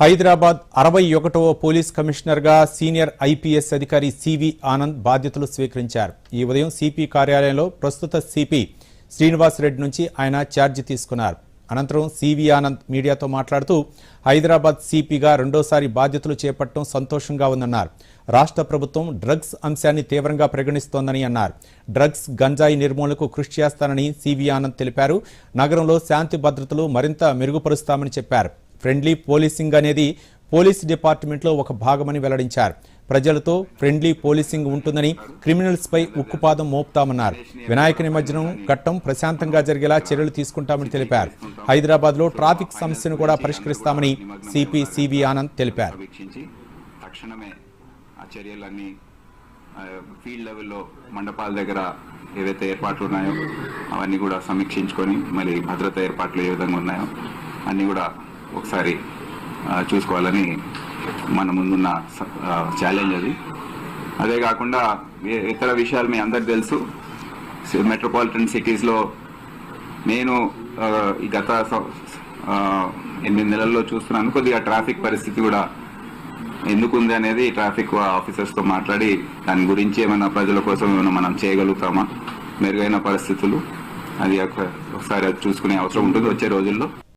హైదరాబాద్ అరవై ఒకటవ పోలీస్ కమిషనర్గా సీనియర్ ఐపీఎస్ అధికారి సివి ఆనంద్ బాధ్యతలు స్వీకరించారు. ఈ ఉదయం సిపి కార్యాలయంలో ప్రస్తుత సిపి శ్రీనివాస్ రెడ్డి నుంచి ఆయన ఛార్జీ తీసుకున్నారు. అనంతరం సివి ఆనంద్ మీడియాతో మాట్లాడుతూ హైదరాబాద్ సిపిగా రెండోసారి బాధ్యతలు చేపట్టడం సంతోషంగా ఉందన్నారు. రాష్ట్ర ప్రభుత్వం డ్రగ్స్ అంశాన్ని తీవ్రంగా పరిగణిస్తోందని అన్నారు. డ్రగ్స్ గంజాయి నిర్మూలనకు కృషి చేస్తానని సివి ఆనంద్ తెలిపారు. నగరంలో శాంతి భద్రతలు మరింత మెరుగుపరుస్తామని చెప్పారు. ఫ్రెండ్లీ పోలీసింగ్ అనేది పోలీస్ డిపార్ట్మెంట్లో ఒక భాగమని వెల్లడించారు. ప్రజలతో ఫ్రెండ్లీ పోలీసింగ్ ఉంటుందని క్రిమినల్స్ పై ఉక్కుపాదం మోపుతామన్నారు. వినాయక నిమజ్జనం ఘట్టం ప్రశాంతంగా జరిగేలా చర్యలు తీసుకుంటామని తెలిపారు. హైదరాబాద్లో ట్రాఫిక్ సమస్యను కూడా పరిష్కరిస్తామని సిపి సివి ఆనంద్ తెలిపారు. వీక్షించి తక్షణమే ఆ ఫీల్డ్ లెవెల్లో మండపాల దగ్గర ఏవైతే ఏర్పాట్లు ఉన్నాయో అవన్నీ కూడా సమీక్షించుకొని మరి భద్రత ఏర్పాట్లు ఏ విధంగా ఉన్నాయో అన్నీ కూడా ఒకసారి చూసుకోవాలని మన ముందున్న ఛాలెంజ్ అది. అదే కాకుండా ఇతర విషయాలు మీ అందరికి తెలుసు. మెట్రోపాలిటన్ సిటీస్లో నేను ఈ గత ఎనిమిది నెలల్లో చూస్తున్నాను. కొద్దిగా ట్రాఫిక్ పరిస్థితి కూడా ఎందుకు ఉంది అనేది ట్రాఫిక్ ఆఫీసర్స్తో మాట్లాడి దాని గురించి ఏమైనా ప్రజల కోసం ఏమైనా మనం చేయగలుగుతామా? మెరుగైన పరిస్థితులు. అది ఒకసారి అది చూసుకునే అవసరం ఉంటుంది వచ్చే రోజుల్లో.